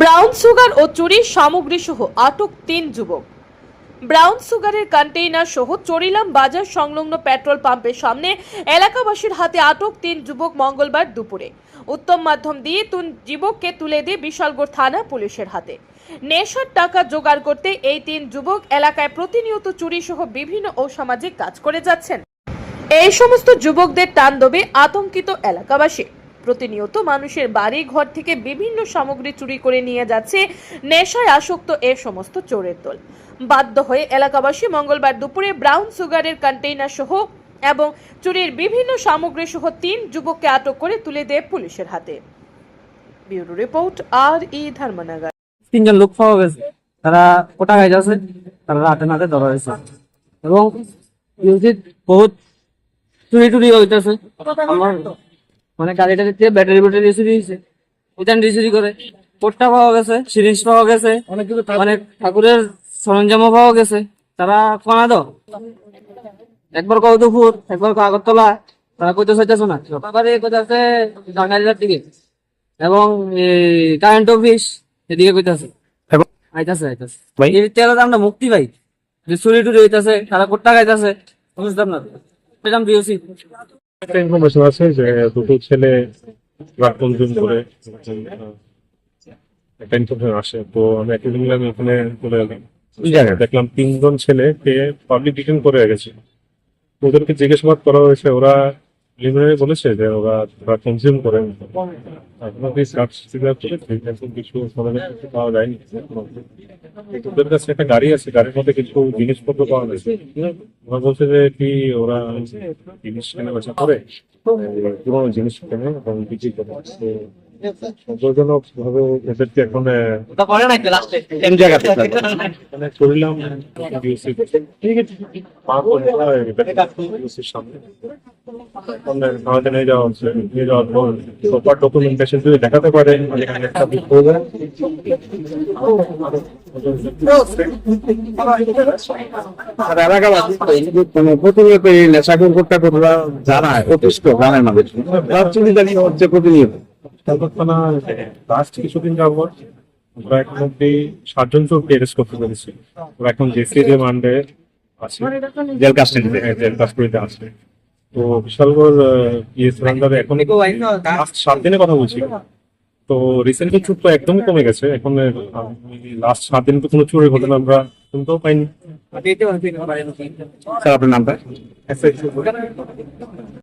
Brown sugar ও চুরির সামগ্রী সহ আটক তিন যুবক। ব্রাউন সুগারের কন্টেইনার সহ চরিলাম বাজার সংলগ্ন পেট্রোল পাম্পের সামনে এলাকাবাসীর হাতে আটক তিন যুবক মঙ্গলবার দুপুরে। উত্তম মাধ্যম দিয়ে তিন যুবককে তুলে দিয়ে বিশালগড় থানা পুলিশের হাতে। নেশার টাকা জোগাড় করতে এই তিন যুবক এলাকায় প্রতিনিয়ত চুরি সহ বিভিন্ন অসামাজিক কাজ করে যাচ্ছেন। এই সমস্ত যুবকদের তাণ্ডবে আতঙ্কিত এলাকাবাসী। প্রতিনিয়ত মানুষের বাড়ি ঘর থেকে বিভিন্ন সামগ্রী চুরি করে নিয়ে যাচ্ছে নেশায় আসক্ত এ সমস্ত চোরের দল। বাধ্য হয়ে এলাকাবাসী মঙ্গলবার দুপুরে ব্রাউন সুগারের কন্টেইনার সহ এবং চুরির বিভিন্ন সামগ্রী সহ তিন যুবককে আটক করে তুলে দেয় পুলিশের হাতে। ব্যুরো রিপোর্ট আর ই ধর্মনগর। তিনজন লোক পাওয়া গেছে। তারা কোটা গাইজ আছে তারা রাতে নাতে ধরা হয়েছে। এবং ইউজিত বহুত চুরি টুরি হইতেছে। আমার মানে গাড়িটা দিয়ে ব্যাটারি ব্যাটারি চুরি হয়েছে। ওইখান চুরি করে। কোটটা পাওয়া গেছে সিরিঞ্জ পাওয়া গেছে। অনেক ঠাকুরের সরঞ্জামও পাওয়া গেছে। তারা কোনা দাও। একবার কৌতুপুর একবার আগরতলা। তারা কইতে চাইতেছে না। সবারই কইতেছে টাঙ্গাইলের দিকে। এবং কারেন্ট অফিস এদিকে কইতাছে। এবং আইতাছে আইতাছে। ভাই? এই তেল আমরা মুক্তি ভাই। যে চুরি টুরি হইতাছে তারা কোট্টা গাইতাছে বুঝতাম না। পেলাম দিয়েছি একটা ইনফরমেশন আছে যে দুটো ছেলে ড্রাগ কনজিউম করে একটা ইনফরমেশন আসে। তো আমি একদিন মিলে ওখানে চলে গেলাম দেখলাম তিনজন ছেলে কে পাবলিক ডিটেন করে গেছে ওদেরকে জিজ্ঞাসাবাদ করা হয়েছে ওরা প্রিলিমিনারি বলেছে যে ওরা ড্রাগ কনজিউম করে। আপনার এই সার্চ সিগার করে এরকম কিছু সমাধান কিছু পাওয়া যায়নি। ওদের কাছে একটা গাড়ি আছে গাড়ির মধ্যে কিছু জিনিসপত্র পাওয়া গেছে। ওরা বলছে যে কি ওরা জিনিস কেনা বেচা করে পুরোনো জিনিস কেনে এবং বিক্রি করে। সন্তোষজনক ভাবে এদেরকে এখন মানে করিলাম র সামনে। সামনে নিয়ে যাওয়া হচ্ছে নিয়ে যাওয়ার পর প্রপার ডকুমেন্টেশন যদি দেখাতে পারে এখানে প্রতিনিয়ত এই অতিষ্ঠ গ্রামের মানুষ হচ্ছে প্রতিনিয়ত। তারপর লাস্ট কিছুদিন যাবত আমরা এখন অব্দি সাতজন চোরকে অ্যারেস্ট করতে পেরেছি ওরা এখন জেসি রিমান্ডে আছে। জেল কাস্টডিতে জেল কাস্টডিতে আছে। তো বিশালগড় ইয়ে সারেন্ডারে এখন লাস্ট সাত দিনের কথা বলছি। তো রিসেন্টলি চুর তো একদমই কমে গেছে। এখন লাস্ট সাত দিন তো কোনো চুরির ঘটনা আমরা শুনতেও পাইনি। স্যার আপনার নামটা?